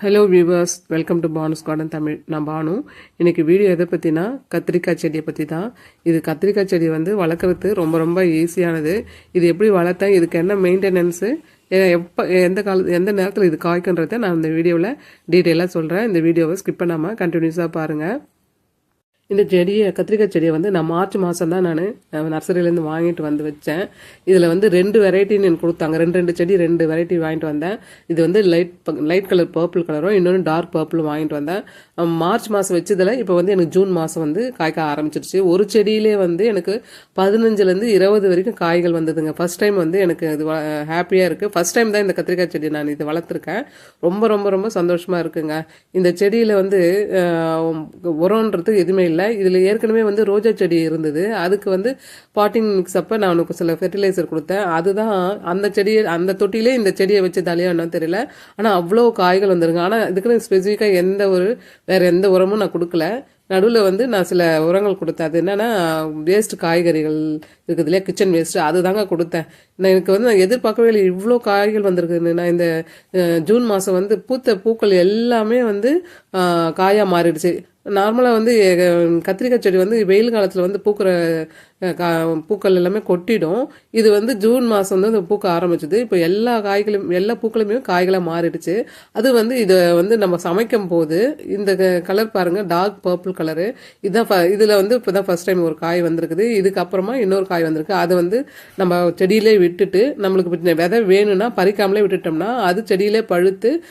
Hello viewers welcome to Banu's garden Tamil நான் பானு. இன்றைக்கி video எதை பற்றினா கத்திரிக்காய் செடியை பற்றி தான் இது கத்திரிக்காய் செடி வந்து வளர்க்குறது ரொம்ப ரொம்ப ஈஸியானது இது எப்படி வளர்த்தேன் இதுக்கு என்ன மெயின்டெனன்ஸு எப்போ எந்த கால எந்த நேரத்தில் இது காய்க்குன்றதை நான் இந்த வீடியோவில் டீட்டெயிலாக சொல்கிறேன் இந்த வீடியோவை ஸ்கிப் பண்ணாமல் கண்டினியூஸாக பாருங்கள் இந்த செடியை கத்திரிக்காய் செடியை வந்து நான் மார்ச் மாதம் தான் நான் நர்சரியிலேருந்து வாங்கிட்டு வந்து வச்சேன். இதில் வந்து ரெண்டு வெரைட்டின்னு எனக்கு கொடுத்தாங்க. ரெண்டு ரெண்டு செடி ரெண்டு வெரைட்டி வாங்கிட்டு வந்தேன். இது வந்து லைட் லைட் கலர் பர்பிள் கலரும் இன்னொன்று டார்க் பர்பிளும் வாங்கிட்டு வந்தேன். மார்ச் மாதம் வச்சதில் இப்போ வந்து எனக்கு ஜூன் மாதம் வந்து காய்க்க ஆரம்பிச்சிருச்சு. ஒரு செடியிலே வந்து எனக்கு பதினஞ்சுலேருந்து இருபது வரைக்கும் காய்கள் வந்ததுங்க. ஃபஸ்ட் டைம் வந்து எனக்கு இது ஹாப்பியாக இருக்குது ஃபஸ்ட் டைம் தான் இந்த கத்திரிக்காய் செடி நான் இது வளர்த்துருக்கேன். ரொம்ப ரொம்ப ரொம்ப சந்தோஷமாக இருக்குங்க. இந்த செடியில் வந்து அஹ், உரம்ன்றது எதுவுமே இல்லை. இல்லை. இதில் ஏற்கனவே வந்து ரோஜா செடி இருந்தது. அதுக்கு வந்து பாட்டிங் மிக்ஸ் அப்போ நான் உனக்கு சில ஃபெர்டிலைசர் கொடுத்தேன். அதுதான் அந்த செடியை அந்த தொட்டியிலே இந்த செடியை வச்சு தலையானோ தெரியல. ஆனால் அவ்வளோ காய்கள் வந்துருங்க. ஆனால் இதுக்குன்னு ஸ்பெசிஃபிக்காக எந்த ஒரு வேறு எந்த உரமும் நான் கொடுக்கல. நடுவில் வந்து நான் சில உரங்கள் கொடுத்தேன். அது என்னென்னா வேஸ்ட் காய்கறிகள் இருக்குது இல்லையா? கிச்சன் வேஸ்ட் அதுதாங்க கொடுத்தேன். நான் எனக்கு வந்து நான் எதிர்பார்க்கவே இல்லை. இவ்வளோ காய்கள் வந்திருக்குன்னு நான் இந்த ஜூன் மாதம் வந்து பூத்த பூக்கள் எல்லாமே வந்து காயாக மாறிடுச்சு. நார்மலாக வந்து கத்திரிக்காய் செடி வந்து வெயில் காலத்தில் வந்து பூக்கிற கா பூக்கள் எல்லாமே கொட்டிடும். இது வந்து ஜூன் மாதம் வந்து பூக்க ஆரம்பிச்சது. இப்போ எல்லா காய்களும் எல்லா பூக்களுமே காய்களாக மாறிடுச்சு. அது வந்து இதை வந்து நம்ம சமைக்கும் போது இந்த கலர் பாருங்கள் டார்க் பர்பிள் கலரு. இதுதான் ஃப- வந்து வந்து இப்போதான் ஃபர்ஸ்ட் டைம் ஒரு காய் வந்திருக்குது. இதுக்கப்புறமா இன்னொரு காய் வந்திருக்கு. அதை வந்து நம்ம செடியிலே விட்டுட்டு நம்மளுக்கு விதை வேணும்னா பறிக்காமலே விட்டுட்டோம்னா அது செடியிலே பழுத்து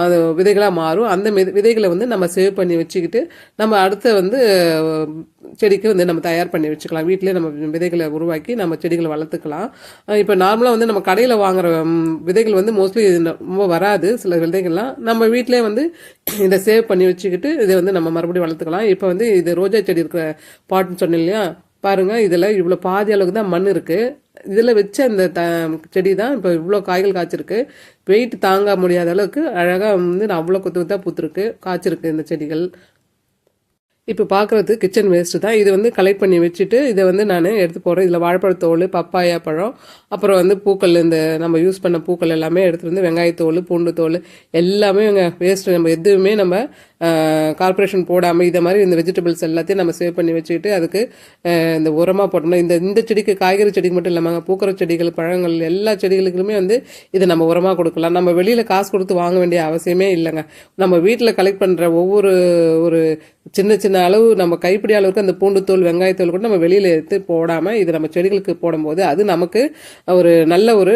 அது விதைகளாக மாறும். அந்த விதைகளை வந்து நம்ம சேவ் பண்ணி வச்சுக்கிட்டு நம்ம அடுத்த வந்து செடிக்கு வந்து நம்ம தயார் பண்ணி வச்சுக்கலாம். வீட்டிலே நம்ம விதைகளை உருவாக்கி நம்ம செடிகளை வளர்த்துக்கலாம். இப்போ நார்மலாக வந்து நம்ம கடையில் வாங்குற விதைகள் வந்து மோஸ்ட்லி ரொம்ப வராது. சில விதைகள்லாம் நம்ம வீட்டிலே வந்து இதை சேவ் பண்ணி வச்சுக்கிட்டு இதை வந்து நம்ம மறுபடியும் வளர்த்துக்கலாம். இப்போ வந்து இது ரோஜா செடி இருக்கிற பாட்டுன்னு சொன்னேன் இல்லையா? பாருங்கள் இதில் இவ்வளோ பாதி அளவுக்கு தான் மண் இருக்குது இதில் வச்ச அந்த த செடி தான் இப்போ இவ்வளோ காய்கள் காய்ச்சிருக்கு. வெயிட் தாங்க முடியாத அளவுக்கு அழகாக வந்து அவ்வளோ கொத்து கொத்தாக பூத்துருக்கு காய்ச்சிருக்கு இந்த செடிகள். இப்போ பார்க்குறது கிச்சன் வேஸ்ட்டு தான். இது வந்து கலெக்ட் பண்ணி வச்சுட்டு இதை வந்து நான் எடுத்து போடுறேன். இதில் வாழைப்பழத்தோல் பப்பாயா பழம் அப்புறம் வந்து பூக்கள் இந்த நம்ம யூஸ் பண்ண பூக்கள் எல்லாமே எடுத்துகிட்டு வந்து வெங்காயத்தோல் பூண்டு தோல் எல்லாமே வேஸ்ட்டு நம்ம எதுவுமே நம்ம கார்பரேஷன் போடாமல் இதை மாதிரி இந்த வெஜிடபிள்ஸ் எல்லாத்தையும் நம்ம சேவ் பண்ணி வச்சுக்கிட்டு அதுக்கு இந்த உரமாக போட்டோம்னா இந்த இந்த செடிக்கு காய்கறி செடிக்கு மட்டும் இல்லாமல் பூக்கிற செடிகள் பழங்கள் எல்லா செடிகளுக்குமே வந்து இதை நம்ம உரமாக கொடுக்கலாம். நம்ம வெளியில் காசு கொடுத்து வாங்க வேண்டிய அவசியமே இல்லைங்க. நம்ம வீட்டில் கலெக்ட் பண்ணுற ஒவ்வொரு ஒரு சின்ன சின்ன அளவு நம்ம கைப்பிடி அளவுக்கு அந்த பூண்டு தோல் வெங்காயத்தோல் கூட நம்ம வெளியில் எடுத்து போடாமல் இது நம்ம செடிகளுக்கு போடும்போது அது நமக்கு ஒரு நல்ல ஒரு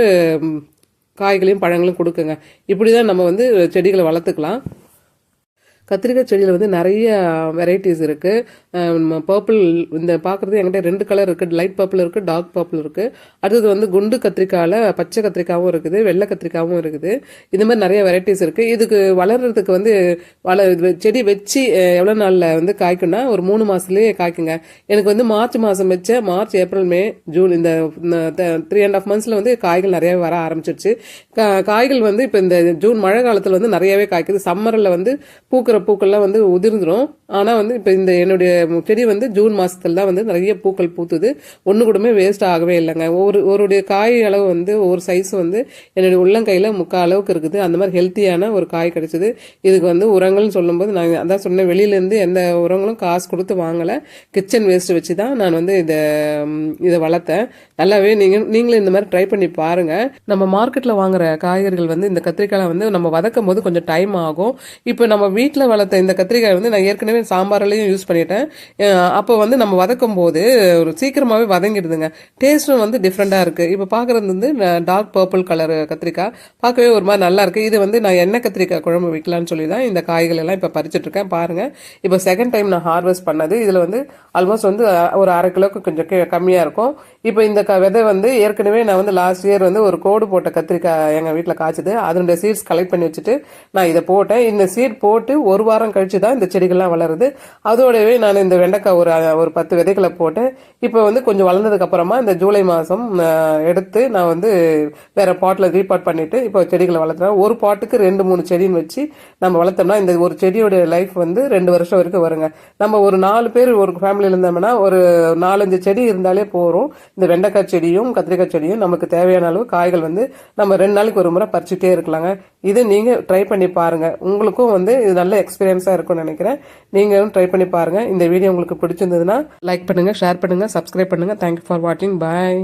காய்களையும் பழங்களும் கொடுக்குங்க. இப்படி தான் நம்ம வந்து செடிகளை வளர்த்துக்கலாம். கத்திரிக்காய் செடியில் வந்து நிறைய வெரைட்டிஸ் இருக்குது பர்பிள் இந்த பார்க்குறது என்கிட்ட ரெண்டு கலர் இருக்குது லைட் பர்பிள் இருக்குது டார்க் பர்பிள் இருக்குது அடுத்தது வந்து குண்டு கத்திரிக்காயில் பச்சை கத்திரிக்காவும் இருக்குது வெள்ளை கத்திரிக்காவும் இருக்குது. இந்த மாதிரி நிறைய வெரைட்டிஸ் இருக்குது இதுக்கு வளர்கிறதுக்கு வந்து வள செடி வச்சு எவ்வளோ நாளில் வந்து காய்க்கும்னா ஒரு மூணு மாதத்துலேயே காய்க்குங்க. எனக்கு வந்து மார்ச் மாதம் வச்ச மார்ச் ஏப்ரல் மே ஜூன் இந்த த்ரீ அண்ட் ஆஃப் மந்த்ஸில் வந்து காய்கள் நிறையவே வர ஆரம்பிச்சிருச்சு. கா- காய்கள் வந்து இப்போ இந்த ஜூன் மழை காலத்தில் வந்து நிறையவே காய்க்குது. சம்மரில் வந்து பூக்கிற பூக்கள்லாம் வந்து உதிர்ந்துடும் ஆனால் வந்து இப்போ இந்த என்னுடைய செடி வந்து ஜூன் மாதத்துல தான் வந்து நிறைய பூக்கள் பூத்துது. ஒன்று கூடமே வேஸ்ட் ஆகவே இல்லைங்க. ஒரு ஒருடைய காய் அளவு வந்து ஒரு சைஸ் வந்து என்னுடைய உள்ளங்கையில் முக்கால் அளவுக்கு இருக்குது. அந்த மாதிரி ஹெல்த்தியான ஒரு காய் கிடைச்சிது. இதுக்கு வந்து உரங்கள்னு சொல்லும்போது நான் அதான் சொன்னேன் வெளியிலேருந்து எந்த உரங்களும் காசு கொடுத்து வாங்கலை. கிச்சன் வேஸ்ட் வச்சு தான் நான் வந்து இதை இதை வளர்த்தேன். நல்லாவே நீங்கள் நீங்களும் இந்த மாதிரி ட்ரை பண்ணி பாருங்கள் நம்ம மார்க்கெட்டில் வாங்குற காய்கறிகள் வந்து இந்த கத்திரிக்காய் வந்து நம்ம வதக்கும் போது கொஞ்சம் டைம் ஆகும். இப்போ நம்ம வீட்டில் வளர்த்த இந்த கத்திரிக்காய் வந்து நான் ஏற்கனவே சாம்பார்லேயும் யூஸ் பண்ணிட்டேன். அப்போ வந்து நம்ம வதக்கும் போது ஒரு சீக்கிரமாகவே வதங்கிடுதுங்க. டேஸ்ட்டும் வந்து டிஃப்ரெண்ட்டாக இருக்குது இப்போ பார்க்குறது வந்து டார்க் பர்பிள் கலர் கத்திரிக்காய். பார்க்கவே ஒரு மாதிரி நல்லா இருக்குது இது வந்து நான் எண்ணெய் கத்திரிக்காய் குழம்பு வைக்கலாம்னு சொல்லி தான் இந்த காய்கள் எல்லாம் இப்போ பறிச்சிட்ருக்கேன் பாருங்கள் இப்போ செகண்ட் டைம் நான் ஹார்வெஸ்ட் பண்ணது. இதில் வந்து ஆல்மோஸ்ட் வந்து ஒரு அரை கிலோக்கு கொஞ்சம் கம்மியாக இருக்கும். இப்போ இந்த க- விதை வந்து ஏற்கனவே நான் வந்து லாஸ்ட் இயர் வந்து ஒரு கோடு போட்ட கத்திரிக்காய் எங்கள் வீட்டில் காய்ச்சது. அதனுடைய சீட்ஸ் கலெக்ட் பண்ணி வச்சுட்டு நான் இதை போட்டேன். இந்த சீட் போட்டு ஒரு ஒரு வாரம் கழிச்சு தான் இந்த செடிகள்லாம் வளருது. அதோடவே நான் இந்த வெண்டைக்காய் ஒரு ஒரு பத்து விதைகளை போட்டேன். இப்போ வந்து கொஞ்சம் வளர்ந்ததுக்கு அப்புறமா இந்த ஜூலை மாதம் எடுத்து நான் வந்து வேற பாட்டில் ரீபாட் பண்ணிட்டு இப்போ செடிகளை வளர்த்துறேன். ஒரு பாட்டுக்கு ரெண்டு மூணு செடின்னு வச்சு நம்ம வளர்த்தோம்னா இந்த ஒரு செடியோடைய லைஃப் வந்து ரெண்டு வருஷம் வரைக்கும் வருங்க. நம்ம ஒரு நாலு பேர் ஒரு ஃபேமிலியில் இருந்தோம்னா ஒரு நாலஞ்சு செடி இருந்தாலே போகிறோம் இந்த வெண்டைக்காய் செடியும் கத்திரிக்காய் செடியும் நமக்கு தேவையான அளவு காய்கள் வந்து நம்ம ரெண்டு நாளைக்கு ஒரு முறை பறிச்சுட்டே இருக்கலாங்க. இது நீங்கள் ட்ரை பண்ணி பாருங்கள் உங்களுக்கும் வந்து இது நல்ல எக்ஸ்பீரியன்ஸாக இருக்கும்னு நினைக்கிறேன். நீங்களும் ட்ரை பண்ணி பாருங்கள் இந்த வீடியோ உங்களுக்கு பிடிச்சிருந்ததுன்னா லைக் பண்ணுங்கள் ஷேர் பண்ணுங்கள் சப்ஸ்கிரைப் பண்ணுங்கள் தேங்க்யூ ஃபார் வாட்சிங் பாய்